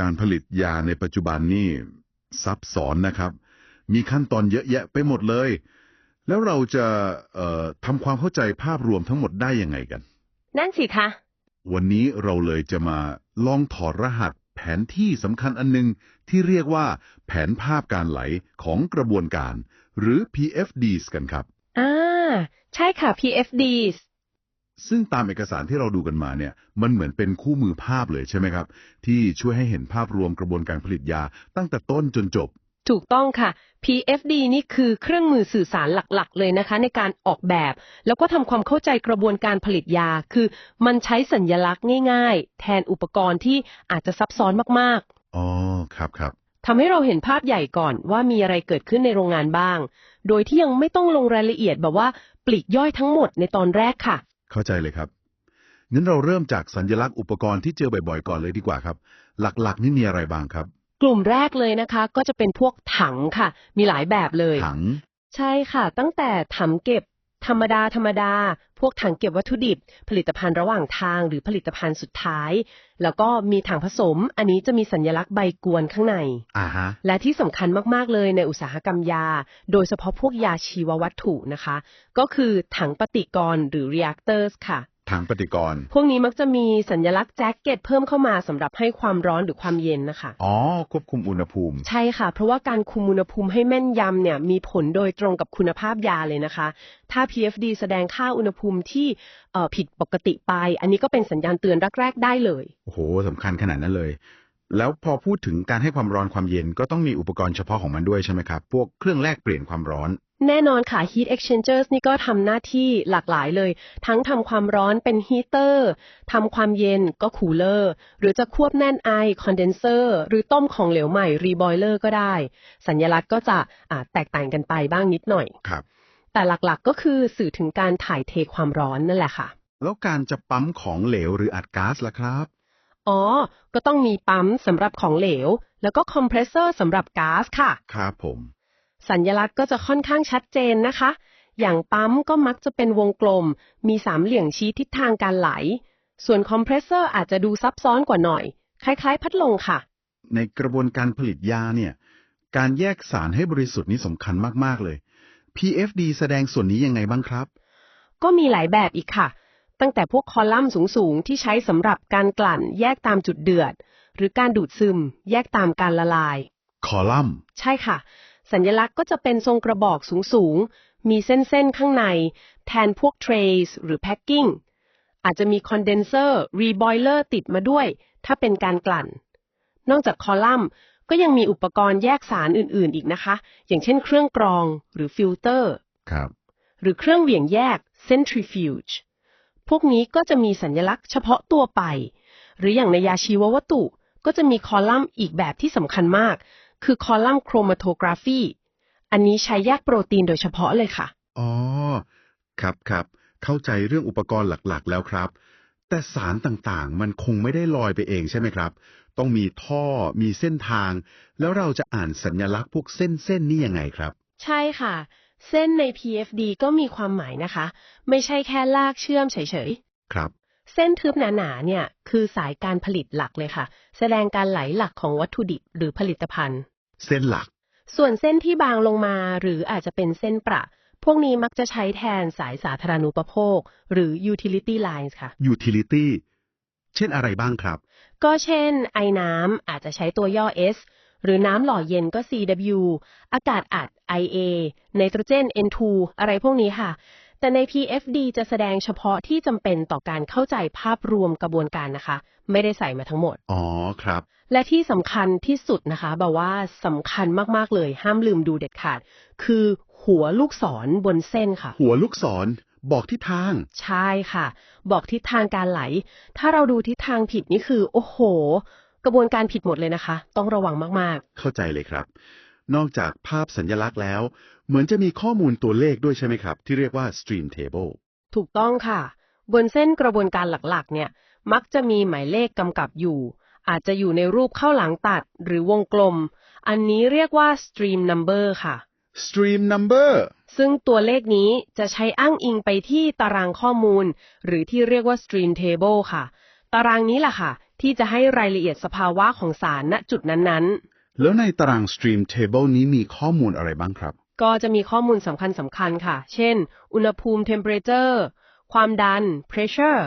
การผลิตยาในปัจจุบันนี่ซับซ้อนนะครับ มีขั้นตอนเยอะแยะไปหมดเลย แล้วเราจะเอ่อทำความเข้าใจภาพรวมทั้งหมดได้ยังไงกัน นั่นสิคะ วันนี้เราเลยจะมาลองถอดรหัสแผนที่สำคัญอันหนึง ที่เรียกว่าแผนภาพการไหลของกระบวนการ หรือ PFDs กันครับ อ่า ใช่ค่ะ PFDs ซึ่งตามเอกสารที่เราดูกันมาเนี่ย มันเหมือนเป็นคู่มือภาพเลยใช่ไหมครับ ที่ช่วยให้เห็นภาพรวมกระบวนการผลิตยา ตั้งแต่ต้นจนจบ ถูกต้องค่ะ PFD นี่คือเครื่องมือสื่อสารหลักๆ เลยนะคะ ในการออกแบบ แล้วก็ทำความเข้าใจกระบวนการผลิตยา คือมันใช้สัญญลักษณ์ง่าย ๆ แทนอุปกรณ์ที่อาจจะซับซ้อนมากอ๋อ ครับครับๆทำให้เราเห็นภาพใหญ่ก่อนว่ามีอะไรเกิดขึ้นในโรงงานบ้าง โดยที่ยังไม่ต้องลงรายละเอียดแบบว่าปลีกย่อยทั้งหมดในตอนแรกค่ะ เข้าใจเลยครับงั้นเราเริ่มจากสัญลักษณ์อุปกรณ์ที่เจอบ่อยๆก่อนเลยดีกว่าครับ หลักๆ นี่มีอะไรบ้างครับ กลุ่มแรกเลยนะคะ ก็จะเป็นพวกถังค่ะ มีหลายแบบเลย ถัง ใช่ค่ะ ตั้งแต่ถังเก็บ ธรรมดาธรรมดา พวกถังเก็บวัตถุดิบ ผลิตภัณฑ์ระหว่างทางหรือผลิตภัณฑ์สุดท้าย แล้วก็มีถังผสม อันนี้จะมีสัญลักษณ์ใบกวนข้างในอ่าฮะและที่สำคัญมากๆเลยในอุตสาหกรรมยา โดยเฉพาะพวกยาชีววัตถุนะคะ ก็คือถังปฏิกรณ์หรือ reactors ค่ะ ถังปฏิกรณ์ พวกนี้มักจะมีสัญลักษณ์แจ็คเก็ตเพิ่มเข้ามาสำหรับให้ความร้อนหรือความเย็นนะคะอ๋อควบคุมอุณหภูมิ ใช่ค่ะ เพราะว่าการคุมอุณหภูมิให้แม่นยำเนี่ยมีผลโดยตรงกับคุณภาพยาเลยนะคะ ถ้า PFD แสดงค่าอุณหภูมิที่เอ่อผิดปกติไป อันนี้ก็เป็นสัญญาณเตือนแรกๆได้เลยโอ้โหสำคัญขนาดนั้นเลย แล้วพอพูดถึงการให้ความร้อนความเย็นก็ต้องมีอุปกรณ์เฉพาะของมันด้วยใช่ไหมครับ พวกเครื่องแลกเปลี่ยนความร้อน แน่นอนค่ะ heat exchangers นี่ก็ทำหน้าที่หลากหลายเลย ทั้งทำความร้อนเป็น heater ทำความเย็นก็ cooler หรือจะควบแน่นไอ condenser หรือต้มของเหลวใหม่ reboiler ก็ได้ สัญลักษณ์ก็จะอ่าแตกต่างกันไปบ้างนิดหน่อยครับ แต่หลักๆก็คือสื่อถึงการถ่ายเทความร้อนนั่นแหละค่ะ แล้วการจะปั๊มของเหลวหรืออัดก๊าซล่ะครับ อ๋อ ก็ต้องมีปั๊มสำหรับของเหลว แล้วก็คอมเพรสเซอร์สำหรับก๊าซค่ะ ครับผม สัญญลักษณ์ก็จะค่อนข้างชัดเจนนะคะ อย่างปั๊มก็มักจะเป็นวงกลม มีสามเหลี่ยมชี้ทิศทางการไหล ส่วนคอมเพรสเซอร์อาจจะดูซับซ้อนกว่าหน่อย คล้ายๆ พัดลมค่ะ ในกระบวนการผลิตยาเนี่ย การแยกสารให้บริสุทธิ์นี่สำคัญมากๆเลย PFD แสดงส่วนนี้ยังไงบ้างครับ ก็มีหลายแบบอีกค่ะ ตั้งแต่พวกคอลัมน์สูงๆ ที่ใช้สำหรับการกลั่นแยกตามจุดเดือด หรือการดูดซึม แยกตามการละลาย คอลัมน์ ใช่ค่ะ สัญลักษณ์ก็จะเป็นทรงกระบอกสูงๆ มีเส้นๆ ข้างใน แทนพวก trays หรือ packing อาจจะมี condenser reboiler ติดมาด้วย ถ้าเป็นการกลั่น นอกจากคอลัมน์ก็ยังมีอุปกรณ์แยกสารอื่นๆ อีกนะคะ อย่างเช่นเครื่องกรองหรือฟิลเตอร์ ครับ หรือเครื่องเหวี่ยงแยก centrifuge พวกนี้ก็จะมีสัญลักษณ์เฉพาะตัวไป หรืออย่างในยาชีววัตถุก็จะมีคอลัมน์อีกแบบที่สำคัญมาก คือคอลัมน์โครมาโทกราฟีอันนี้ใช้แยกโปรตีนโดยเฉพาะเลยค่ะ อ๋อ ครับครับเข้าใจเรื่องอุปกรณ์หลักๆ แล้วครับ แต่สารต่างๆ มันคงไม่ได้ลอยไปเองใช่ไหมครับ ต้องมีท่อมีเส้นทาง แล้วเราจะอ่านสัญลักษณ์พวกเส้นๆนี่ยังไงครับ ใช่ค่ะ เส้นใน PFD ก็มีความหมายนะคะ ไม่ใช่แค่ลากเชื่อมเฉยครับ ๆ เส้นทึบหนาๆเนี่ยคือสายการผลิตหลักเลยค่ะ แสดงการไหลหลักของวัตถุดิบหรือผลิตภัณฑ์ เส้นหลัก ส่วนเส้นที่บางลงมาหรืออาจจะเป็นเส้นประ พวกนี้มักจะใช้แทนสายสาธารณูปโภค หรือ utility lines ค่ะ utility เช่นอะไรบ้างครับ ก็เช่น ไอน้ำอาจจะใช้ตัวย่อ S หรือน้ำหล่อเย็นก็ CW อากาศอัด IA ไนโตรเจน N2 อะไรพวกนี้ค่ะ แต่ใน PFD จะแสดงเฉพาะที่จำเป็นต่อการเข้าใจภาพรวมกระบวนการนะคะ ไม่ได้ใส่มาทั้งหมด อ๋อครับ และที่สำคัญที่สุดนะคะแบบว่าสำคัญมาก ๆ เลยห้ามลืมดูเด็ดขาด คือหัวลูกศรบนเส้นค่ะ หัวลูกศรบอกทิศทาง ใช่ค่ะ บอกทิศทางการไหล ถ้าเราดูทิศทางผิดนี่คือ โอ้โห กระบวนการผิดหมดเลยนะคะ ต้องระวังมากเข้าใจเลยครับ นอกจากภาพสัญลักษณ์แล้ว เหมือนจะมีข้อมูลตัวเลขด้วยใช่ไหมครับ ที่เรียกว่า stream table ๆ ถูกต้องค่ะ บนเส้นกระบวนการหลักๆ เนี่ย มักจะมีหมายเลขกำกับอยู่ อาจจะอยู่ในรูปข้าวหลังตัดหรือวงกลม อันนี้เรียกว่า stream number ค่ะ stream number ซึ่งตัวเลขนี้จะใช้อ้างอิงไปที่ตารางข้อมูล หรือที่เรียกว่า stream table ค่ะ ตารางนี้แหละค่ะ ทที่จะให้รายละเอียดสภาวะของสารณจุดนั้นๆ แล้วในตาราง Stream Table นี้มีข้อมูลอะไรบ้างครับ ก็จะมีข้อมูลสำคัญสำคัญๆค่ะ เช่น อุณหภูมิ temperature ความดัน pressure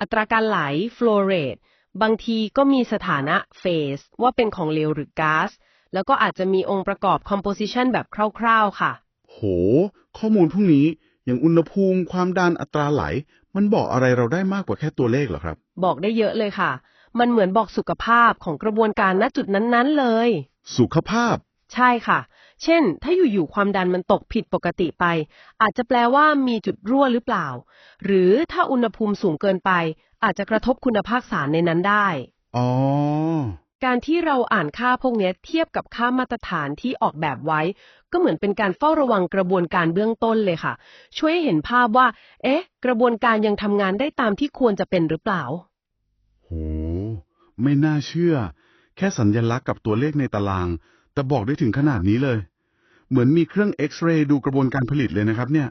อัตราการไหล flow rate บางทีก็มีสถานะ phase ว่าเป็นของเหลวหรือก๊าซแล้วก็อาจจะมีองค์ประกอบ composition แบบคร่าวๆ ค่ะ โห ข้อมูลพวกนี้อย่างอุณหภูมิความดันอัตราไหล มันบอกอะไรเราได้มากกว่าแค่ตัวเลขเหรอครับ บอกได้เยอะเลยค่ะ มันเหมือนบอกสุขภาพของกระบวนการณจุดนั้นๆเลย สุขภาพ ใช่ค่ะ เช่น ถ้าอยู่ๆความดันมันตกผิดปกติไป อาจจะแปลว่ามีจุดรั่วหรือเปล่า หรือถ้าอุณหภูมิสูงเกินไป อาจจะกระทบคุณภาพสารในนั้นได้ อ๋อ การที่เราอ่านค่าพวกเนี้ยเทียบกับค่ามาตรฐานที่ออกแบบไว้ ก็เหมือนเป็นการเฝ้าระวังกระบวนการเบื้องต้นเลยค่ะ ช่วยให้เห็นภาพว่า เอ๊ะ กระบวนการยังทำงานได้ตามที่ควรจะเป็นหรือเปล่าโห ไม่น่าเชื่อ แค่สัญญลักษณ์กับตัวเลขในตาราง แต่บอกได้ถึงขนาดนี้เลย เหมือนมีเครื่องเอ็กซเรย์ดูกระบวนการผลิตเลยนะครับ เนี่ย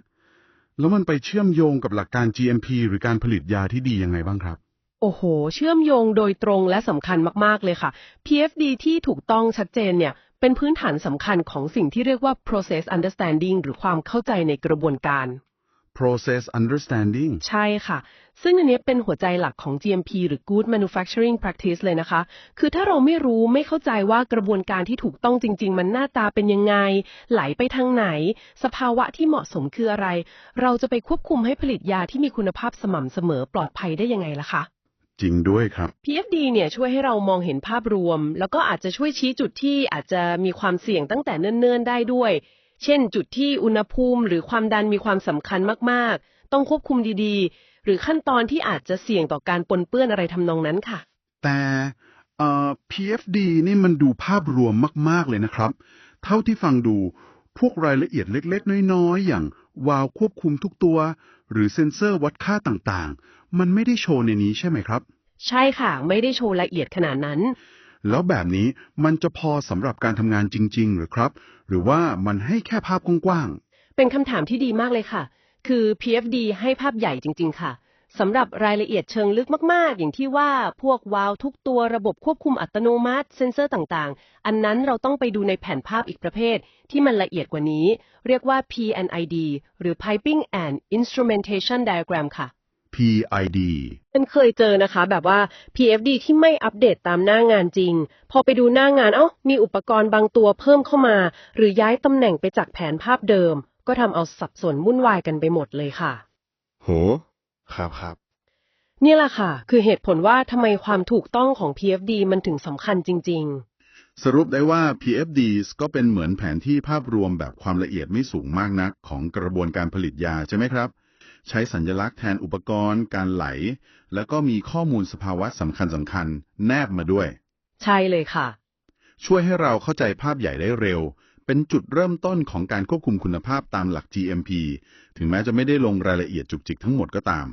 แล้วมันไปเชื่อมโยงกับหลักการ GMP หรือการผลิตยาที่ดียังไงบ้างครับโอ้โห เชื่อมโยงโดยตรงและสำคัญมาก ๆ เลยค่ะ PFD ที่ถูกต้องชัดเจนเนี่ย เป็นพื้นฐานสำคัญของสิ่งที่เรียกว่า process understanding หรือความเข้าใจในกระบวนการ process understanding ใช่ค่ะ ซึ่งอันเนี้ยเป็นหัวใจหลักของ GMP หรือ Good Manufacturing Practice เลยนะคะ คือถ้าเราไม่รู้ไม่เข้าใจว่ากระบวนการที่ถูกต้องจริง ๆ มันหน้าตาเป็นยังไง ไหลไปทางไหน สภาวะที่เหมาะสมคืออะไร เราจะไปควบคุมให้ผลิตยาที่มีคุณภาพสม่ำเสมอปลอดภัยได้ยังไงล่ะคะจริงด้วยครับ PFD เนี่ยช่วยให้เรามองเห็นภาพรวม แล้วก็อาจจะช่วยชี้จุดที่อาจจะมีความเสี่ยงตั้งแต่เนิ่นๆได้ด้วย เช่น จุดที่อุณหภูมิหรือความดันมีความสำคัญมาก ๆ ต้องควบคุมดีๆ หรือขั้นตอนที่อาจจะเสี่ยงต่อการปนเปื้อนอะไรทำนองนั้นค่ะ แต่เอ่อ PFD นี่มันดูภาพรวมมาก ๆ เลยนะครับ เท่าที่ฟังดูพวกรายละเอียดเล็ก ๆ น้อย ๆ อย่างวาล์วควบคุมทุกตัว หรือเซ็นเซอร์วัดค่าต่างๆ มันไม่ได้โชว์ในนี้ใช่ไหมครับ ใช่ค่ะ ไม่ได้โชว์ละเอียดขนาดนั้น แล้วแบบนี้มันจะพอสำหรับการทำงานจริง ๆ หรือครับ หรือว่ามันให้แค่ภาพกว้างเป็นคำถามที่ดีมากเลยค่ะ คือ PFD ให้ภาพใหญ่จริง ๆ ค่ะสำหรับรายละเอียดเชิงลึกมาก ๆ อย่างที่ว่าพวกวาล์วทุกตัวระบบควบคุมอัตโนมัติ เซ็นเซอร์ต่างๆ อันนั้นเราต้องไปดูในแผนภาพอีกประเภท ที่มันละเอียดกว่านี้ เรียกว่า PNID หรือ Piping and Instrumentation Diagram ค่ะ PID มันเคยเจอนะคะ แบบว่า PFD ที่ไม่อัปเดตตามหน้างานจริง พอไปดูหน้างานเอ้ามีอุปกรณ์บางตัวเพิ่มเข้ามา หรือย้ายตำแหน่งไปจากแผนภาพเดิม ก็ทำเอาสับสนวุ่นวายกันไปหมดเลยค่ะ โห ครับครับ นี่แหละค่ะ คือเหตุผลว่าทำไมความถูกต้องของ PFD มันถึงสำคัญจริงสรุปได้ว่า PFD ก็เป็นเหมือนแผนที่ภาพรวมแบบความละเอียดไม่สูงมากนัก ของกระบวนการผลิตยาใช่ไหมครับ ใช้สัญลักษณ์แทนอุปกรณ์การไหล แล้วก็มีข้อมูลสภาวะสำคัญสำคัญๆแนบมาด้วยๆใช่เลยค่ะ ช่วยให้เราเข้าใจภาพใหญ่ได้เร็ว เป็นจุดเริ่มต้นของการควบคุมคุณภาพตามหลัก GMP ถึงแม้จะไม่ได้ลงรายละเอียดจุกจิกทั้งหมดก็ตาม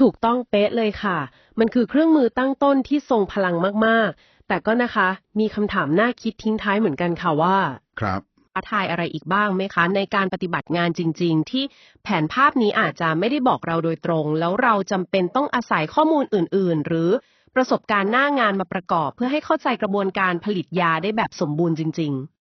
ถูกต้องเป๊ะเลยค่ะ มันคือเครื่องมือตั้งต้นที่ทรงพลังมากๆ แต่ก็นะคะ มีคำถามน่าคิดทิ้งท้ายเหมือนกันค่ะว่า ครับท้าทายอะไรอีกบ้างไหมคะ ในการปฏิบัติงานจริง ๆ ที่แผนภาพนี้อาจจะไม่ได้บอกเราโดยตรง แล้วเราจำเป็นต้องอาศัยข้อมูลอื่น ๆ หรือประสบการณ์หน้างานมาประกอบ เพื่อให้เข้าใจกระบวนการผลิตยาได้แบบสมบูรณ์จริง ๆ